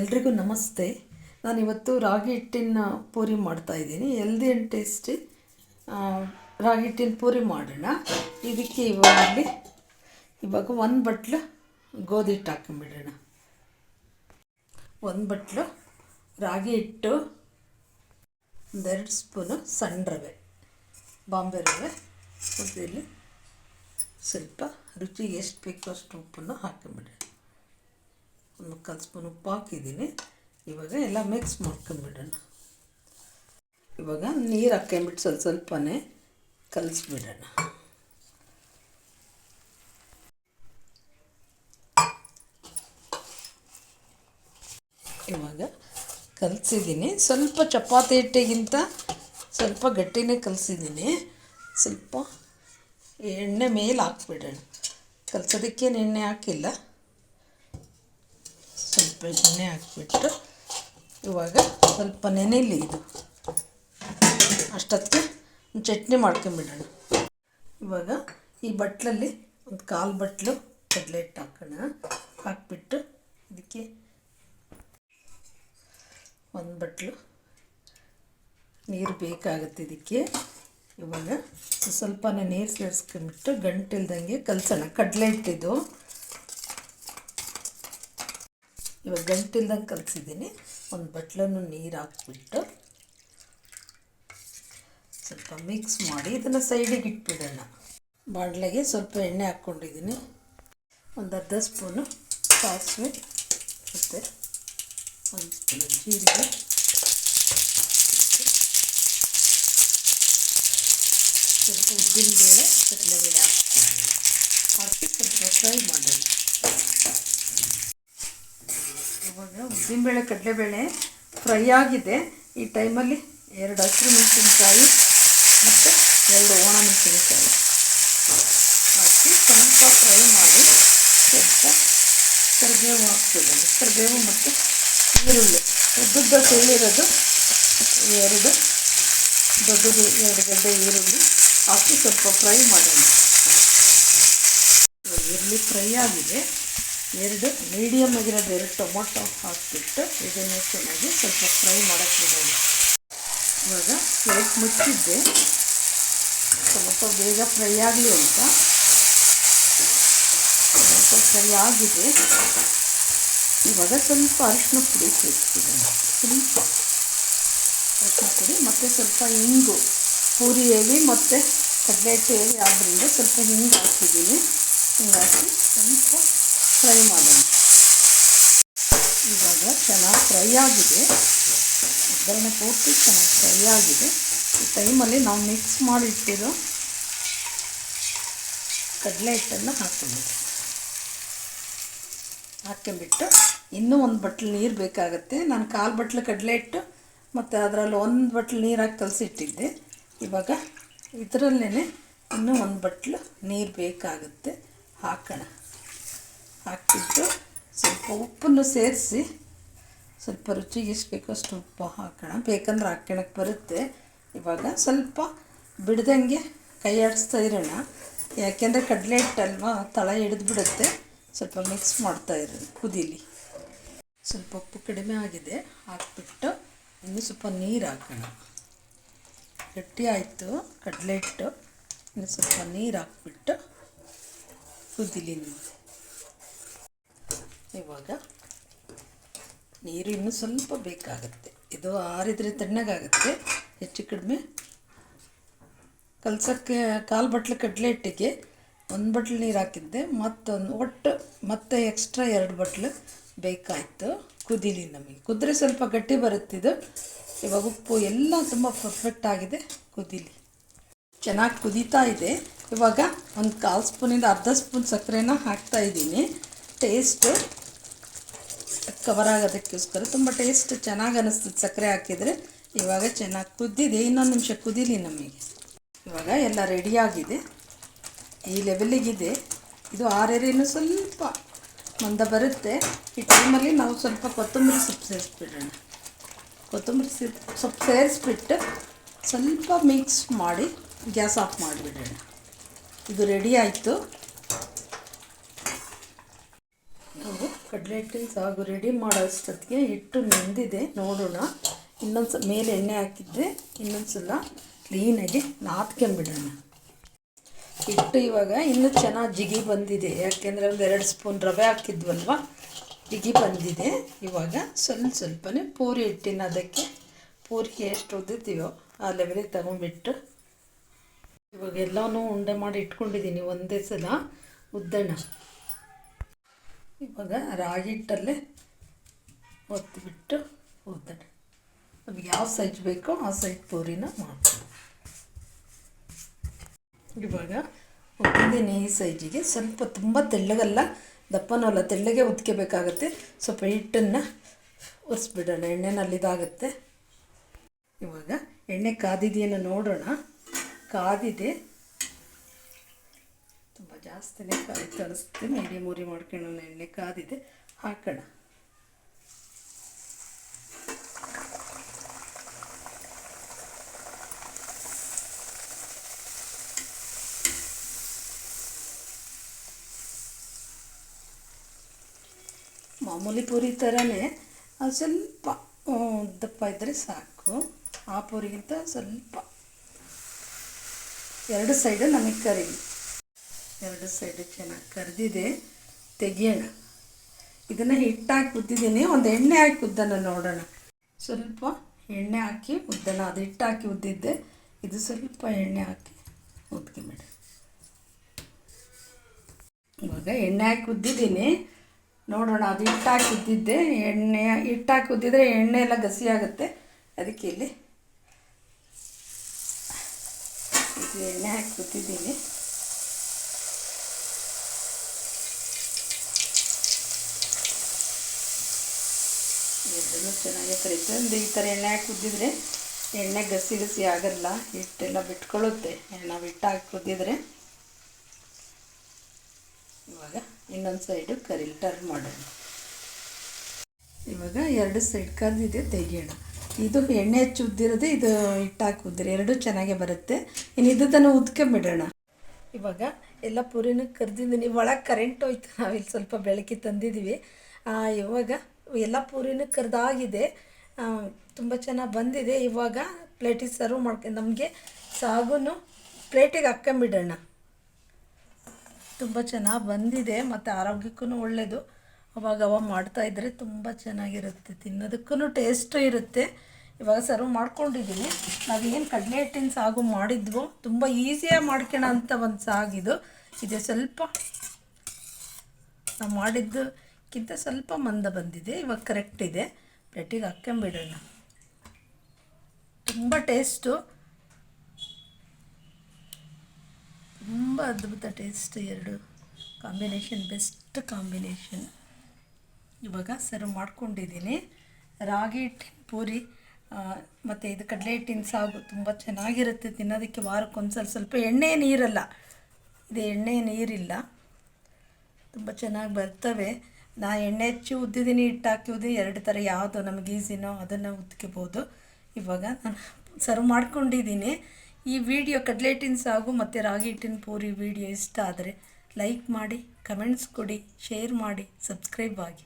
ಎಲ್ರಿಗೂ ನಮಸ್ತೆ. ನಾನಿವತ್ತು ರಾಗಿ ಹಿಟ್ಟಿನ ಪೂರಿ ಮಾಡ್ತಾಯಿದ್ದೀನಿ ಹೆಲ್ದಿ ಆ್ಯಂಡ್ ಟೇಸ್ಟಿ ರಾಗಿ ಹಿಟ್ಟಿನ ಪೂರಿ ಮಾಡೋಣ. ಇದಕ್ಕೆ ಇವಾಗ ಇವಾಗ ಒಂದು ಬಟ್ಲು ಗೋಧಿ ಹಿಟ್ಟು ಹಾಕೊಂಬಿಡೋಣ ಒಂದು ಬಟ್ಲು ರಾಗಿ ಹಿಟ್ಟು ಒಂದೆರಡು ಸ್ಪೂನು ಸಣ್ಣ ರವೆ, ಬಾಂಬೆ ರವೆ. ಮತ್ತು ಇಲ್ಲಿ ಸ್ವಲ್ಪ ರುಚಿಗೆ ಎಷ್ಟು ಬೇಕೋ ಅಷ್ಟು ಉಪ್ಪನ್ನು ಹಾಕೊಂಬಿಡೋಣ ಒಂದು ಮುಕ್ಕಾಲು ಸ್ಪೂನ್ ಉಪ್ಪು ಹಾಕಿದ್ದೀನಿ. ಇವಾಗ ಎಲ್ಲ ಮಿಕ್ಸ್ ಮಾಡ್ಕೊಂಡ್ಬಿಡೋಣ ಇವಾಗ ನೀರು ಹಾಕೊಂಬಿಟ್ಟು ಸ್ವಲ್ಪ ಸ್ವಲ್ಪನೇ ಕಲಿಸ್ಬಿಡೋಣ. ಇವಾಗ ಕಲಸಿದ್ದೀನಿ. ಸ್ವಲ್ಪ ಚಪಾತಿ ಹಿಟ್ಟಿಗಿಂತ ಸ್ವಲ್ಪ ಗಟ್ಟಿನೇ ಕಲಸಿದ್ದೀನಿ. ಸ್ವಲ್ಪ ಎಣ್ಣೆ ಮೇಲೆ ಹಾಕ್ಬಿಡೋಣ. ಕಲಸೋದಕ್ಕೇನು ಎಣ್ಣೆ ಹಾಕಿಲ್ಲ. ಎಣ್ಣೆ ಹಾಕ್ಬಿಟ್ಟು ಇವಾಗ ಸ್ವಲ್ಪ ನೆನೆಲಿ ಇದು. ಅಷ್ಟೊತ್ತಿಗೆ ಒಂದು ಚಟ್ನಿ ಮಾಡ್ಕೊಂಬಿಡೋಣ. ಇವಾಗ ಈ ಬಟ್ಲಲ್ಲಿ ಒಂದು ಕಾಲು ಬಟ್ಲು ಕಡಲೆ ಹಿಟ್ಟು ಹಾಕೋಣ. ಹಾಕ್ಬಿಟ್ಟು ಇದಕ್ಕೆ ಒಂದು ಬಟ್ಲು ನೀರು ಬೇಕಾಗುತ್ತೆ ಇದಕ್ಕೆ. ಇವಾಗ ಸ್ವಲ್ಪನೇ ನೀರು ಸೇರಿಸ್ಕೊಂಬಿಟ್ಟು ಗಂಟಿಲ್ದಂಗೆ ಕಲಸೋಣ. ಕಡಲೆ ಹಿಟ್ಟಿದ್ದು ಇವಾಗ ಗಂಟಿಲ್ದಂಗೆ ಕಲಸಿದ್ದೀನಿ. ಒಂದು ಬಟ್ಲನ್ನು ನೀರು ಹಾಕ್ಬಿಟ್ಟು ಸ್ವಲ್ಪ ಮಿಕ್ಸ್ ಮಾಡಿ ಇದನ್ನು ಸೈಡಿಗೆ ಇಟ್ಬಿಡೋಣ. ಬಾಣಲೆಗೆ ಸ್ವಲ್ಪ ಎಣ್ಣೆ ಹಾಕ್ಕೊಂಡಿದ್ದೀನಿ. ಒಂದು ಅರ್ಧ ಸ್ಪೂನು ಸಾಸಿವೆ ಮತ್ತು ಒಂದು ಸ್ಪೂನು ಜೀರಿಗೆ. ಸ್ವಲ್ಪ ಉದ್ದಿನಬೇಳೆ ಕಡಲೆಬೇಳೆ ಹಾಕ್ತೀನಿ. ಹಾಕಿ ಸ್ವಲ್ಪ ಫ್ರೈ ಮಾಡೋಣ. ಇವಾಗ ಉದ್ದಿನಬೇಳೆ, ಕಡಲೆಬೇಳೆ ಫ್ರೈ ಆಗಿದೆ. ಈ ಟೈಮಲ್ಲಿ ಎರಡು ಹಸಿರು ಮೆಣಸಿನಕಾಯಿ ಮತ್ತು ಎರಡು ಒಣ ಮೆಣಸಿನಕಾಯಿ. ಹಾಕಿ ಸ್ವಲ್ಪ ಫ್ರೈ ಮಾಡಿ ಸ್ವಲ್ಪ ಕರಿಬೇವು ಹಾಕ್ತೀವಿ. ಕರಿಬೇವು ಮತ್ತು ಈರುಳ್ಳಿ. ಉದ್ದುದ್ದ ಸೇಳಿರೋದು ಎರಡು ದೊಡ್ಡದು ಎರಡು ಗಡ್ಡೆ ಈರುಳ್ಳಿ ಹಾಕಿ ಸ್ವಲ್ಪ ಫ್ರೈ ಮಾಡೋಣ. ಈರುಳ್ಳಿ ಫ್ರೈ ಆಗಿದೆ. ಎರಡು ಮೀಡಿಯಮ್ ಆಗಿರೋದು ಎರಡು ಟೊಮೊಟೊ ಹಾಕಿಬಿಟ್ಟು ಇದನ್ನು ಚೆನ್ನಾಗಿ ಸ್ವಲ್ಪ ಫ್ರೈ ಮಾಡೋಕ್ಕೆ ಬಿಡೋಣ. ಇವಾಗ ಪ್ಲೇಟ್ ಮುಚ್ಚಿದ್ದೆ. ಟೊಮೊಟೊ ಬೇಗ ಫ್ರೈ ಆಗಲಿ ಅಂತ. ಟೊಮೊಟೊ ಫ್ರೈ ಆಗಿದೆ. ಇವಾಗ ಸ್ವಲ್ಪ ಅರಿಶಿನ ಪುಡಿ ಸೇರಿಸ್ಬಿಡೋಣ ಸ್ವಲ್ಪ ಅರಿಶಿನ ಪುಡಿ ಮತ್ತು ಸ್ವಲ್ಪ ಹಿಂಗು ಪೂರಿ ಹೇಳಿ ಮತ್ತು ಕಡಲೆ ಹಿಟ್ಟು ಹೇಳಿ ಆದ್ದರಿಂದ ಸ್ವಲ್ಪ ಹಿಂಗೆ ಹಾಕಿದ್ದೀನಿ. ಹಿಂಗೆ ಹಾಕಿ ಸ್ವಲ್ಪ ಫ್ರೈ ಮಾಡೋಣ. ಇವಾಗ ಚೆನ್ನಾಗಿ ಫ್ರೈ ಆಗಿದೆ. ಒಗ್ಗರಣೆ ಪೂರ್ತಿ ಚೆನ್ನಾಗಿ ಫ್ರೈ ಆಗಿದೆ. ಈ ಟೈಮಲ್ಲಿ ನಾವು ಮಿಕ್ಸ್ ಮಾಡಿಟ್ಟಿರೋ ಕಡಲೆ ಹಿಟ್ಟನ್ನು ಹಾಕ್ಕೊಂಬಿಟ್ಟು ಹಾಕ್ಕೊಂಬಿಟ್ಟು ಇನ್ನೂ ಒಂದು ಬಟ್ಲು ನೀರು ಬೇಕಾಗುತ್ತೆ. ನಾನು ಕಾಲು ಬಟ್ಲು ಕಡಲೆ ಹಿಟ್ಟು ಮತ್ತು ಅದರಲ್ಲಿ ಒಂದು ಬಟ್ಲು ನೀರು ಹಾಕಿ ಕಲಸಿಟ್ಟಿದ್ದೆ. ಇವಾಗ ಇದರಲ್ಲೇ ಇನ್ನೂ ಒಂದು ಬಟ್ಲು ನೀರು ಬೇಕಾಗುತ್ತೆ. ಹಾಕೋಣ. ಹಾಕಿಬಿಟ್ಟು ಸ್ವಲ್ಪ ಉಪ್ಪನ್ನು ಸೇರಿಸಿ ಸ್ವಲ್ಪ ರುಚಿಗೆ ಎಷ್ಟು ಬೇಕೋ ಅಷ್ಟು ಉಪ್ಪು ಹಾಕೋಣ. ಬೇಕಂದ್ರೆ ಹಾಕ್ಕೊಳಕ್ಕೆ ಬರುತ್ತೆ. ಇವಾಗ ಸ್ವಲ್ಪ ಬಿಡ್ದಂಗೆ ಕೈ ಆಡಿಸ್ತಾ ಇರೋಣ. ಯಾಕೆಂದರೆ ಕಡಲೆ ಹಿಟ್ಟಲ್ವಾ, ತಳ ಹಿಡಿದ್ಬಿಡುತ್ತೆ ಸ್ವಲ್ಪ ಮಿಕ್ಸ್ ಮಾಡ್ತಾ ಇರೋಣ ಕುದೀಲಿ. ಸ್ವಲ್ಪ ಉಪ್ಪು ಕಡಿಮೆ ಆಗಿದೆ. ಹಾಕ್ಬಿಟ್ಟು ಇನ್ನೂ ಸ್ವಲ್ಪ ನೀರು ಹಾಕೋಣ. ಗಟ್ಟಿ ಆಯಿತು ಕಡಲೆ ಹಿಟ್ಟು. ಇನ್ನು ಸ್ವಲ್ಪ ನೀರು ಹಾಕ್ಬಿಟ್ಟು ಕುದೀಲಿ ನೀವು ಇವಾಗ ನೀರು ಇನ್ನೂ ಸ್ವಲ್ಪ ಬೇಕಾಗುತ್ತೆ. ಇದು ಆರಿದ್ರೆ ತಣ್ಣಗಾಗುತ್ತೆ, ಹೆಚ್ಚು ಕಡಿಮೆ ಕಲ್ಸೋಕ್ಕೆ ಕಾಲು ಬಟ್ಲು ಕಡಲೆ ಹಿಟ್ಟಿಗೆ ಒಂದು ಬಟ್ಲು ನೀರು ಹಾಕಿದ್ದೆ, ಮತ್ತೊಂದು ಒಟ್ಟು ಮತ್ತೆ ಎಕ್ಸ್ಟ್ರಾ ಎರಡು ಬಟ್ಲು ಬೇಕಾಯಿತು ಕುದೀಲಿ ನಮಗೆ. ಕುದ್ರೆ ಸ್ವಲ್ಪ ಗಟ್ಟಿ ಬರುತ್ತಿದ್ದು ಇವಾಗ ಉಪ್ಪು ಎಲ್ಲ ತುಂಬ ಪರ್ಫೆಕ್ಟ್ ಆಗಿದೆ ಕುದೀಲಿ. ಚೆನ್ನಾಗಿ ಕುದೀತಾ ಇದೆ. ಇವಾಗ ಒಂದು ಕಾಲು ಸ್ಪೂನಿಂದ ಅರ್ಧ ಸ್ಪೂನ್ ಸಕ್ಕರೆನ ಹಾಕ್ತಾಯಿದ್ದೀನಿ ಟೇಸ್ಟು ಕವರ್ ಆಗೋದಕ್ಕೋಸ್ಕರ ತುಂಬ ಟೇಸ್ಟ್ ಚೆನ್ನಾಗಿ ಅನ್ನಿಸ್ತದೆ ಸಕ್ಕರೆ ಹಾಕಿದರೆ. ಇವಾಗ ಚೆನ್ನಾಗಿ ಕುದ್ದಿದೆ. ಇನ್ನೊಂದು ನಿಮಿಷ ಕುದೀಲಿ ನಮಗೆ. ಇವಾಗ ಎಲ್ಲ ರೆಡಿಯಾಗಿದೆ ಈ ಲೆವೆಲಿಗಿದೆ ಇದು ಆರೇರೇನು ಸ್ವಲ್ಪ ಮಂದ ಬರುತ್ತೆ. ಈ ಟೈಮಲ್ಲಿ ನಾವು ಸ್ವಲ್ಪ ಕೊತ್ತಂಬರಿ ಸೊಪ್ಪು ಸೇರಿಸ್ಬಿಡೋಣ. ಕೊತ್ತಂಬರಿ ಸೊಪ್ಪು ಸೇರಿಸ್ಬಿಟ್ಟು ಸ್ವಲ್ಪ ಮಿಕ್ಸ್ ಮಾಡಿ ಗ್ಯಾಸ್ ಆಫ್ ಮಾಡಿಬಿಡೋಣ. ಇದು ರೆಡಿ ಆಯಿತು. ನಾವು ಕಡಲೆ ಹಿಟ್ಟಿನ ಸಾಗು ರೆಡಿ ಮಾಡೋಷ್ಟೊತ್ತಿಗೆ ಹಿಟ್ಟು ನೆಂದಿದೆ, ನೋಡೋಣ. ಇನ್ನೊಂದು ಸ ಮೇಲೆ ಎಣ್ಣೆ ಹಾಕಿದ್ದೆ ಇನ್ನೊಂದು ಸಲ ಕ್ಲೀನಾಗಿ ನಾದ್ಕೊಂಬಿಡೋಣ ಹಿಟ್ಟು ಇವಾಗ ಇನ್ನೂ ಚೆನ್ನಾಗಿ ಜಿಗಿ ಬಂದಿದೆ. ಯಾಕೆಂದರೆ ಒಂದು ಎರಡು ಸ್ಪೂನ್ ರವೆ ಹಾಕಿದ್ವಲ್ವ? ಜಿಗಿ ಬಂದಿದೆ. ಇವಾಗ ಸ್ವಲ್ಪ ಸ್ವಲ್ಪನೇ ಪೂರಿ ಹಿಟ್ಟಿನ ಅದಕ್ಕೆ. ಪೂರಿಗೆ ಎಷ್ಟು ಉದ್ದಿದ್ದೀವೋ ಆ ಲೆವೆಲಿಗೆ ತಗೊಂಬಿಟ್ಟು ಇವಾಗ ಎಲ್ಲನೂ ಉಂಡೆ ಮಾಡಿ ಇಟ್ಕೊಂಡಿದ್ದೀನಿ ಒಂದೇ ಸಲ ಉದ್ದಣ. ಇವಾಗ ರಾಗಿ ಹಿಟ್ಟಲ್ಲೇ ಒತ್ತಿಬಿಟ್ಟು ಉದ್ದಣ ನಮ್ಗೆ ಯಾವ ಸೈಜ್ ಬೇಕೋ ಆ ಸೈಜ್ ಪೂರಿನ ಮಾಡ್ತೀನಿ. ಇವಾಗ ಉದ್ದಿದ್ದೀನಿ ಈ ಸೈಜಿಗೆ ಸ್ವಲ್ಪ ತುಂಬ ತೆಳ್ಳಗಲ್ಲ, ದಪ್ಪನೂ ಅಲ್ಲ, ತೆಳ್ಳಗೆ ಉದ್ಕೋಬೇಕಾಗತ್ತೆ. ಸ್ವಲ್ಪ ಹಿಟ್ಟನ್ನು ಒರೆಸ್ಬಿಡೋಣ, ಎಣ್ಣೆನಲ್ಲಿ ಇದಾಗುತ್ತೆ. ಇವಾಗ ಎಣ್ಣೆ ಕಾದಿದೆಯನ್ನು ನೋಡೋಣ. ಕಾದಿದೆ. ಜಾಸ್ತಿನೇ ಕಾಯ್ತು ತರಿಸ್ತೀನಿ. ಮೀಡಿಯಮ್ ಉರಿ ಮಾಡ್ಕೊಳ್ಳೋಣ ಎಣ್ಣೆ ಕಾದಿದೆ, ಹಾಕೋಣ. ಮಾಮೂಲಿ ಪೂರಿ ಥರನೇ ಸ್ವಲ್ಪ ದಪ್ಪ ಇದ್ದರೆ ಸಾಕು. ಆ ಪೂರಿಗಿಂತ ಸ್ವಲ್ಪ, ಎರಡು ಸೈಡು ನಮಗೆ ಕರೀಲಿ ಎರಡು ಸೈಡು ಚೆನ್ನಾಗಿ ಕರೆದಿದೆ. ತೆಗಿಯೋಣ. ಇದನ್ನು ಹಿಟ್ಟಾಕಿ ಉದ್ದಿದ್ದೀನಿ. ಒಂದು ಎಣ್ಣೆ ಹಾಕಿ ಉದ್ದನ ನೋಡೋಣ. ಸ್ವಲ್ಪ ಎಣ್ಣೆ ಹಾಕಿ ಉದ್ದನ ಅದು ಹಿಟ್ಟು ಹಾಕಿ ಉದ್ದಿದ್ದೆ. ಇದು ಸ್ವಲ್ಪ ಎಣ್ಣೆ ಹಾಕಿ ಉದ್ಕೊಂಬಿಡಿ ಇವಾಗ ಎಣ್ಣೆ ಹಾಕಿ ಉದ್ದಿದ್ದೀನಿ. ನೋಡೋಣ, ಅದು ಹಿಟ್ಟು ಹಾಕಿ ಉದ್ದಿದ್ದೆ. ಎಣ್ಣೆ ಹಿಟ್ಟು ಹಾಕಿ ಉದ್ದಿದ್ರೆ ಎಣ್ಣೆ ಎಲ್ಲ ಗಸಿ ಆಗುತ್ತೆ. ಅದಕ್ಕೆ ಇಲ್ಲಿ ಇದು ಎಣ್ಣೆ ಹಾಕಿ ಉದ್ದಿದ್ದೀನಿ. ಎರಡನ್ನೂ ಚೆನ್ನಾಗಿ ಕರೀತದೆ ಅಂದರೆ ಈ ಥರ ಎಣ್ಣೆ ಹಾಕಿ ಕುದ್ದಿದ್ರೆ ಎಣ್ಣೆ ಗಸಿ ಗಸಿ ಆಗಲ್ಲ, ಹಿಟ್ಟೆಲ್ಲ ಬಿಟ್ಕೊಳ್ಳುತ್ತೆ. ನಾವು ಹಿಟ್ಟು ಹಾಕಿ ಕುದ್ದಿದ್ರೆ ಇವಾಗ ಇನ್ನೊಂದು ಸೈಡು ಕರಿಲ್ ಟರ್ನ್ ಮಾಡೋಣ. ಇವಾಗ ಎರಡು ಸೈಡ್ ಕರೆದಿದೆ ತೆಗಿಯೋಣ. ಇದು ಎಣ್ಣೆ ಹೆಚ್ಚು ಉದ್ದಿರೋದು ಇದು ಹಿಟ್ಟು ಹಾಕಿ ಉದ್ದಿರಿ ಎರಡೂ ಚೆನ್ನಾಗೇ ಬರುತ್ತೆ. ಇನ್ನು ಇದು ತಾನು ಉದ್ಕೊಂಬಿಡೋಣ. ಇವಾಗ ಎಲ್ಲ ಪೂರಿನೂ ಕರೆದಿದ್ದೀನಿ. ಒಳಗೆ ಕರೆಂಟ್ ಹೋಯ್ತು. ನಾವಿಲ್ಲಿ ಸ್ವಲ್ಪ ಬೆಳಕಿ ತಂದಿದ್ದೀವಿ ಇವಾಗ ಎಲ್ಲ ಪೂರಿನೂ ಕರಿದಾಗಿದೆ. ತುಂಬ ಚೆನ್ನಾಗಿ ಬಂದಿದೆ. ಇವಾಗ ಪ್ಲೇಟಿಗೆ ಸರ್ವ್ ಮಾಡ್ಕೊ, ನಮಗೆ ಸಾಗುನು ಪ್ಲೇಟಿಗೆ ಹಾಕ್ಕೊಂಬಿಡೋಣ. ತುಂಬ ಚೆನ್ನಾಗಿ ಬಂದಿದೆ. ಮತ್ತು ಆರೋಗ್ಯಕ್ಕೂ ಒಳ್ಳೆಯದು ಅವಾಗ ಅವಾಗ ಮಾಡ್ತಾಯಿದ್ರೆ ತುಂಬ ಚೆನ್ನಾಗಿರುತ್ತೆ. ತಿನ್ನೋದಕ್ಕೂ ಟೇಸ್ಟು ಇರುತ್ತೆ. ಇವಾಗ ಸರ್ವ್ ಮಾಡ್ಕೊಂಡಿದ್ದೀನಿ ನಾವೇನು ಕಡಲೆ ಹಿಟ್ಟಿನ ಸಾಗು ಮಾಡಿದ್ವು, ತುಂಬ ಈಸಿಯಾಗಿ ಮಾಡ್ಕೊಳೋ ಅಂತ ಒಂದು ಸಾಗಿದು ಇದೆ. ಸ್ವಲ್ಪ ನಾವು ಮಾಡಿದ್ದಕ್ಕಿಂತ ಸ್ವಲ್ಪ ಮಂದ ಬಂದಿದೆ. ಇವಾಗ ಕರೆಕ್ಟ್ ಇದೆ. ಪ್ಲೇಟಿಗೆ ಹಾಕ್ಕೊಂಬಿಡೋಣ ತುಂಬ ಟೇಸ್ಟು ತುಂಬ ಅದ್ಭುತ ಟೇಸ್ಟ್ ಎರಡು ಕಾಂಬಿನೇಷನ್ ಬೆಸ್ಟ್ ಕಾಂಬಿನೇಷನ್ ಇವಾಗ ಸರ್ವ್ ಮಾಡ್ಕೊಂಡಿದ್ದೀನಿ. ರಾಗಿ, ಹಿಟ್ಟಿನ ಪೂರಿ ಮತ್ತು ಇದು ಕಡಲೆ ಹಿಟ್ಟಿನ ಸಾಗು ತುಂಬ ಚೆನ್ನಾಗಿರುತ್ತೆ ತಿನ್ನೋದಕ್ಕೆ ವಾರಕ್ಕೊಂದ್ಸಲ. ಸ್ವಲ್ಪ ಎಣ್ಣೆ ನೀರಲ್ಲ. ಇದು ಎಣ್ಣೆ ನೀರಿಲ್ಲ. ತುಂಬ ಚೆನ್ನಾಗಿ ಬರ್ತವೆ. ನಾ ಎಣ್ಣೆ ಹೆಚ್ಚು ಉದ್ದಿದ್ದೀನಿ, ಹಿಟ್ಟು ಹಾಕಿ ಉದ್ದಿ ಎರಡು ಥರ ಯಾವುದು ನಮಗೆ ಈಸಿನೋ ಅದನ್ನು ಉದ್ಕೋಬೋದು ಇವಾಗ ನಾನು ಸರ್ವ್ ಮಾಡ್ಕೊಂಡಿದ್ದೀನಿ. ಈ ವಿಡಿಯೋ ಕಡಲೆ ಹಿಟ್ಟಿನ ಸಾಗು ಮತ್ತು ರಾಗಿ ಹಿಟ್ಟಿನ ಪೂರಿ ವಿಡಿಯೋ ಇಷ್ಟ ಆದರೆ ಲೈಕ್ ಮಾಡಿ ಕಮೆಂಟ್ಸ್ ಕೊಡಿ ಶೇರ್ ಮಾಡಿ ಸಬ್ಸ್ಕ್ರೈಬ್ ಆಗಿ.